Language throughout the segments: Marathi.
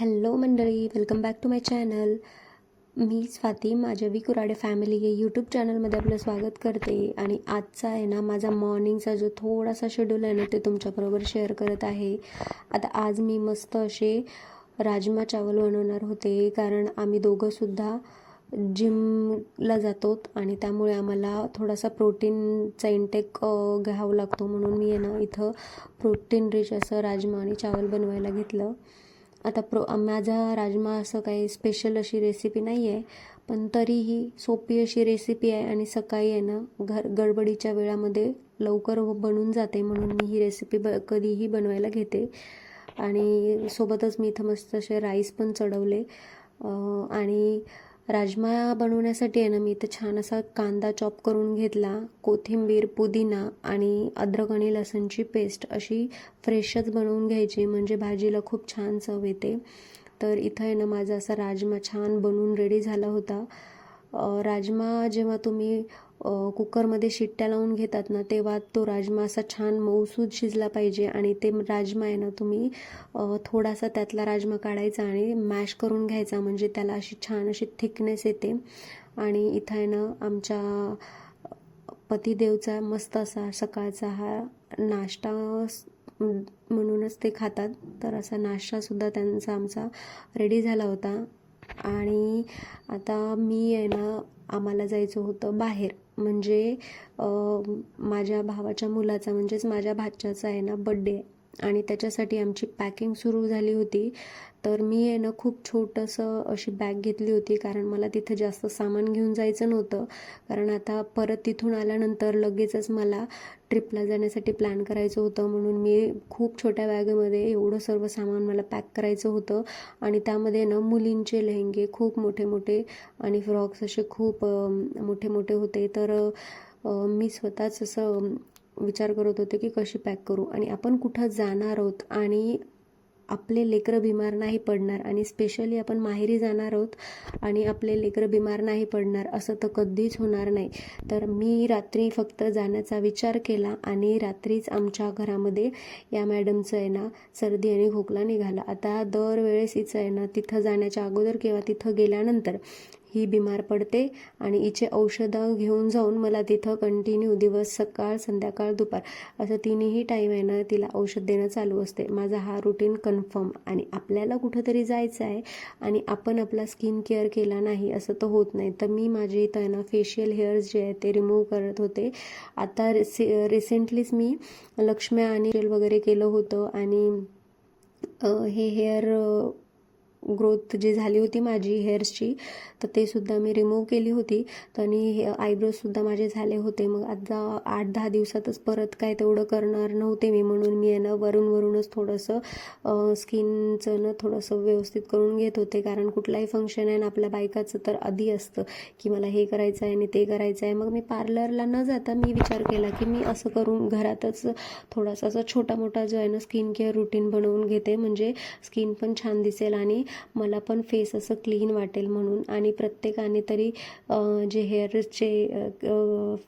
हॅलो मंडळी welcome back to my channel मी स्वाती माझ्या वी कुराडे फॅमिली हे यूट्यूब चॅनलमध्ये आपलं स्वागत करते. आणि आजचा आहे ना माझा मॉर्निंगचा जो थोडासा शेड्यूल आहे ना ते तुमच्याबरोबर शेअर करत आहे. आता आज मी मस्त असे राजमा चावल बनवणार होते कारण आम्ही दोघंसुद्धा जिमला जातो आणि त्यामुळे आम्हाला थोडासा प्रोटीनचा इंटेक घ्यावा लागतो. म्हणून मी आहे ना इथं प्रोटीन रिच असं राजमा आणि चावल बनवायला घेतलं. आता प्रो माझा राजमा असं काही स्पेशल अशी रेसिपी नाही आहे पण तरीही सोपी अशी रेसिपी आहे आणि सकाळी आहे ना घर गडबडीच्या वेळामध्ये लवकर बनून जाते म्हणून मी ही रेसिपी ब कधीही बनवायला घेते. आणि सोबतच मी इथं मस्त असे राईस पण चढवले. आणि राजमा बनवण्यासाठी आहे ना मी इथं छान असा कांदा चॉप करून घेतला कोथिंबीर पुदिना आणि अद्रक आणि लसणची पेस्ट अशी फ्रेशच बनवून घ्यायची म्हणजे भाजीला खूप छान चव येते. तर इथं आहे ना माझा असा राजमा छान बनवून रेडी झाला होता. राजमा जेव्हा तुम्ही कुकरमध्ये शिट्ट्या लावून घेतात ना तेव्हा तो राजमा असा छान मऊसूद शिजला पाहिजे आणि ते राजमा आहे ना तुम्ही थोडासा त्यातला राजमा काढायचा आणि मॅश करून घ्यायचा. म्हणजे त्याला अशी छान अशी थिकनेस येते. आणि इथं आहे ना आमच्या पतिदेवचा मस्त असा सकाळचा हा नाश्ता म्हणूनच ते खातात. तर असा नाश्तासुद्धा त्यांचा आमचा रेडी झाला होता. आणि आता मी आहे ना आम्हाला जायचं होतं बाहेर. म्हणजे माझ्या भावाच्या मुलाचा म्हणजेच माझ्या भाच्याचा आहे ना बड्डे आणि त्याच्यासाठी आमची पॅकिंग सुरू झाली होती. तर मी आहे ना खूप छोटंसं अशी बॅग घेतली होती कारण मला तिथं जास्त सामान घेऊन जायचं नव्हतं. कारण आता परत तिथून आल्यानंतर लगेचच मला ट्रिपला जाण्यासाठी प्लॅन करायचं होतं. म्हणून मी खूप छोट्या बॅगमध्ये एवढं सर्व सामान मला पॅक करायचं होतं. आणि त्यामध्ये ना मुलींचे लेहंगे खूप मोठे मोठे आणि फ्रॉक्स असे खूप मोठे मोठे होते. तर मी स्वतःच असं विचार करत होते की कशी पॅक करू? आणि आपण कुठं जाणार आहोत? आणि आपले लेकरं बिमार नाही पडणार. आणि स्पेशली आपण माहेरी जाणार आहोत आणि आपले लेकरं बिमार नाही पडणार असं तर कधीच होणार नाही. तर मी रात्री फक्त जाण्याचा विचार केला आणि रात्रीच आमच्या घरामध्ये या मॅडमचं आहे ना सर्दी आणि खोकला निघाला. आता दरवेळेस हिचं आहे ना तिथं जाण्याच्या अगोदर किंवा तिथं गेल्यानंतर ही बिमार पडते आणि हिचे औषधं घेऊन जाऊन मला तिथं कंटिन्यू दिवस सकाळ संध्याकाळ दुपार असं तिन्ही टाईम आहे ना तिला औषध देणं चालू असते. माझा हा रुटीन कन्फर्म आणि आपल्याला कुठंतरी जायचं आहे आणि आपण आपला स्किन केअर केला नाही असं तर होत नाही. तर मी माझे इथं आहे ना फेशियल हेअर्स जे आहे ते रिमूव्ह करत होते. आता रिसे रिसेंटलीच मी लक्ष्म्या आणि जेल वगैरे केलं होतं आणि हे हेअर ग्रोथ जी झाली होती माझी हेअर्सची तर ते सुद्धा मी रिमूव्ह केली होती. आणि आयब्रोजसुद्धा माझे झाले होते. मग आता आठ दहा दिवसातच परत काय तेवढं करणार नव्हते मी. म्हणून मी ना वरून वरूनच थोडंसं स्किनचं ना थोडंसं व्यवस्थित करून घेत होते. कारण कुठलाही फंक्शन आहे ना आपल्या बायकाचं तर आधी असतं की मला हे करायचं आहे आणि ते करायचं आहे. मग मी पार्लरला न जाता मी विचार केला की मी असं करून घरातच थोडासा असं छोटा मोठा जो आहे ना स्किन केअर रुटीन बनवून घेते. म्हणजे स्किन पण छान दिसेल आणि मला पण फेस असं क्लीन वाटेल म्हणून. आणि प्रत्येकाने तरी जे हेअरचे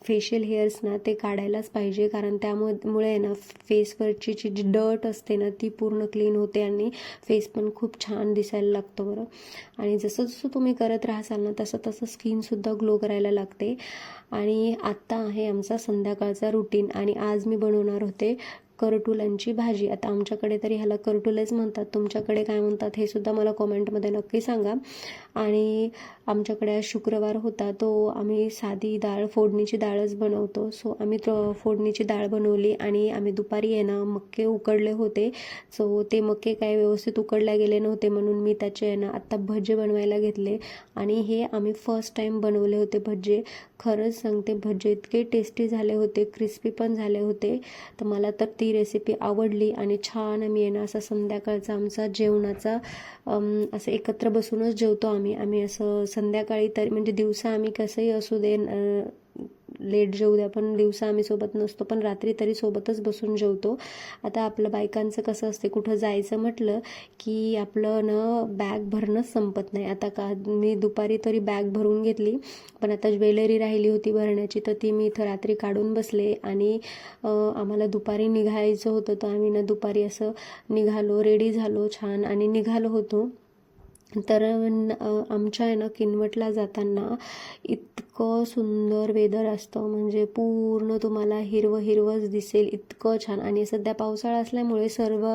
फेशियल हेअर्स ना ते काढायलाच पाहिजे. कारण त्यामुळे ना फेसवरची जी डर्ट असते ना ती पूर्ण क्लीन होते आणि फेस पण खूप छान दिसायला लागतो बरं. आणि जसं जसं तुम्ही करत राहसाल ना तसं तसं स्किनसुद्धा ग्लो करायला लागते. आणि आत्ता आहे आमचा संध्याकाळचा रुटीन आणि आज मी बनवणार होते करटुलांची भाजी. आता आमच्याकडे तरी ह्याला करटुलेच म्हणतात. तुमच्याकडे काय म्हणतात हे सुद्धा मला कॉमेंटमध्ये नक्की सांगा. आणि आमच्याकडे आज शुक्रवार होता तो आम्ही साधी डाळ फोडणीची डाळच बनवतो. सो आम्ही फोडणीची डाळ बनवली आणि आम्ही दुपारी आहे ना मक्के उकडले होते. सो ते मक्के काय व्यवस्थित उकडल्या गेले नव्हते म्हणून मी त्याचे आहे ना आत्ता भज्जे बनवायला घेतले. आणि हे आम्ही फर्स्ट टाईम बनवले होते भज्जे खरंच सांगते भज्जे इतके टेस्टी झाले होते क्रिस्पी पण झाले होते. तर मला तर ती रेसिपी आवडली आणि छान आम्ही येणं असा संध्याकाळचा आमचा जेवणाचा असं एकत्र बसूनच जेवतो आम्ही. आम्ही असं संध्याकाळी तरी म्हणजे दिवसा आम्ही कसंही असू दे लेट जेवू द्या पण दिवसा आम्ही सोबत नसतो पण रात्री तरी सोबतच बसून जेवतो. आता आपलं बायकांचं कसं असते कुठं जायचं म्हटलं की आपलं न बॅग भरणंच संपत नाही. आता का मी दुपारी तरी बॅग भरून घेतली पण आता ज्वेलरी राहिली होती भरण्याची तर ती मी इथं रात्री काढून बसले आणि आम्हाला दुपारी निघायचं होतं तर आम्ही ना दुपारी असं निघालो रेडी झालो छान आणि निघालो होतो. तर आमच्या आहे ना किनवटला जाताना इतकं सुंदर वेदर असतं. म्हणजे पूर्ण तुम्हाला हिरवं हिरवंच दिसेल इतकं छान. आणि सध्या पावसाळा असल्यामुळे सर्व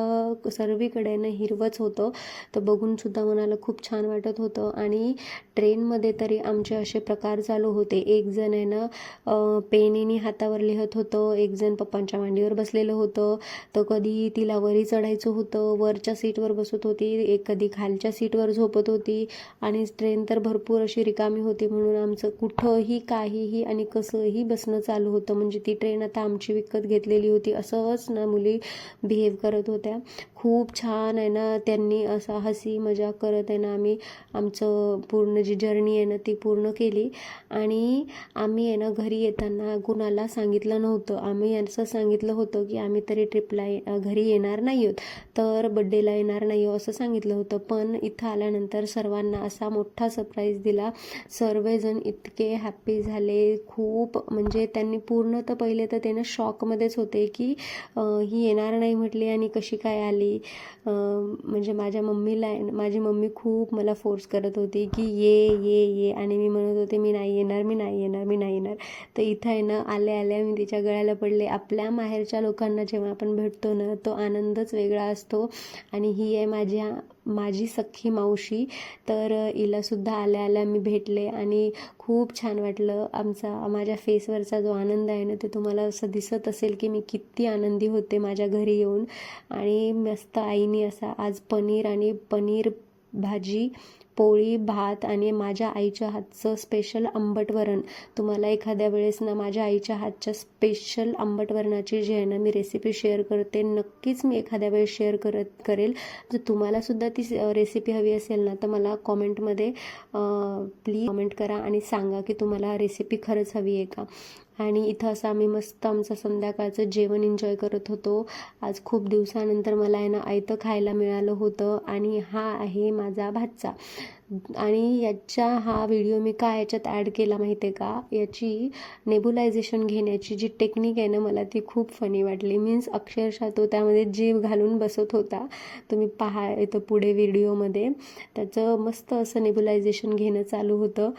सर्वीकडे ना हिरवंच होतं. तर बघूनसुद्धा मनाला खूप छान वाटत होतं. आणि ट्रेनमध्ये तरी आमचे असे प्रकार चालू होते. एक जण आहे ना पेनीने हातावर लिहत होतं. एक जण पप्पांच्या मांडीवर बसलेलं होतं. तर कधी तिला वरी चढायचं होतं. वरच्या सीटवर बसत होती. एक कधी खालच्या सीटवर झोप झोपत होती. आणि ट्रेन तर भरपूर अशी रिकामी होती म्हणून आमचं कुठंही काहीही आणि कसंही बसणं चालू होतं. म्हणजे ती ट्रेन आता आमची विकत घेतलेली होती असंच ना मुली बिहेव करत होत्या. खूप छान आहे ना त्यांनी असा हसी मजाक करत आहे ना आम्ही आमचं पूर्ण जी जर्नी आहे ना ती पूर्ण केली. आणि आम्ही आहे ना घरी येताना कुणाला सांगितलं नव्हतं. आम्ही असं सांगितलं होतं की आम्ही तरी ट्रिपला ये- घरी येणार नाही आहोत. तर बड्डेला येणार नाही आहोत असं सांगितलं होतं. पण इथं आल्यानंतर सर्वांना असा मोठा सरप्राईज दिला. सर्वजण इतके हॅप्पी झाले. खूप म्हणजे त्यांनी पूर्ण तर पहिले तर त्यानं शॉकमध्येच होते की ही येणार नाही म्हटली. आणि कशी काय आली? अं, म्हणजे माझ्या मम्मीला माझी मम्मी खूप मला फोर्स करत होती की ये ये ये. आणि मी म्हणत होते मी नाही येणार मी नाही येणार मी नाही येणार. तर इथं आहे ना आल्या आल्या मी तिच्या गळ्याला पडले. आपल्या माहेरच्या लोकांना जेव्हा आपण भेटतो ना तो आनंदच वेगळा असतो. आणि ही आहे माझ्या माझी सख्खी मावशी तर हिलासुद्धा आल्या आल्या मी भेटले आणि खूप छान वाटलं. आमचा माझ्या फेसवरचा जो आनंद आहे ना ते तुम्हाला असं दिसत असेल की मी किती आनंदी होते माझ्या घरी येऊन. आणि मस्त आईने असा आज पनीर आणि पनीर भाजी पोळी भात आणि माझ्या आईच्या हातचं स्पेशल आंबट वरण तुम्हाला एखाद्या वेळेस ना माझ्या आईच्या हातच्या स्पेशल आंबट वरणाची जी आहे ना मी रेसिपी शेअर करते नक्कीच मी एखाद्या वेळेस शेअर करत करेल. जर तुम्हालासुद्धा ती रेसिपी हवी असेल ना तर मला कॉमेंटमध्ये प्लीज कॉमेंट करा आणि सांगा की तुम्हाला रेसिपी खरंच हवी आहे का. आणि इथं असं आम्ही मस्त आमचं संध्याकाळचं जेवण एन्जॉय करत होतो. आज खूप दिवसानंतर मला आहे ना आयतं खायला मिळालं होतं आणि हा आहे माझा भातचा. आणि याच्या हा व्हिडिओ मी का याच्यात ॲड केला माहिती आहे का? याची नेबुलायझेशन घेण्याची जी टेक्निक आहे ना मला ती खूप फनी वाटली. मीन्स अक्षरशः तो त्यामध्ये जीव घालून बसत होता. तुम्ही पहा येतं पुढे व्हिडिओमध्ये त्याचं मस्त असं नेबुलायझेशन घेणं चालू होतं.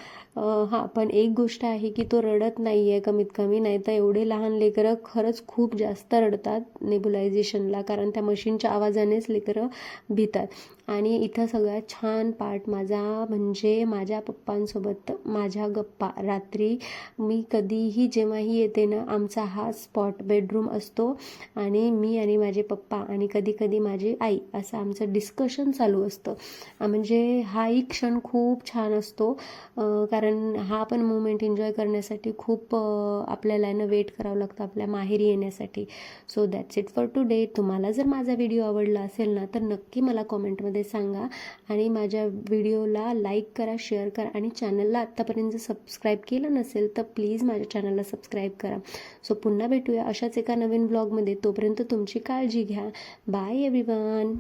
हां पण एक गोष्ट आहे की तो रडत नाही आहे कमीत कमी. नाही तर एवढे लहान लेकरं खरंच खूप जास्त रडतात नेबुलायझेशनला कारण त्या मशीनच्या आवाजानेच लेकरं भितात. आणि इथं सगळ्यात छान पार्ट माझा म्हणजे माझ्या पप्पांसोबत माझ्या गप्पा. रात्री मी कधीही जेव्हाही येते ना आमचा हा स्पॉट बेडरूम असतो आणि मी आणि माझे पप्पा आणि कधी कधी माझी आई असं आमचं डिस्कशन चालू असतं. म्हणजे हाही क्षण खूप छान असतो. कारण हा पण मुवमेंट एन्जॉय करण्यासाठी खूप आपल्याला ना वेट करावं लागतं आपल्या माहेरी येण्यासाठी. So that's it for today तुम्हाला जर माझा व्हिडिओ आवडला असेल ना तर नक्की मला कॉमेंटमध्ये कमेंटमध्ये सांगा. आणि माझ्या व्हिडिओला लाईक करा शेअर करा आणि चॅनलला आत्तापर्यंत जर सबस्क्राईब केलं नसेल तर प्लीज माझ्या चॅनलला सबस्क्राईब करा. सो पुन्हा भेटूया अशाच एका नवीन ब्लॉगमध्ये. तोपर्यंत तुमची काळजी घ्या. Bye everyone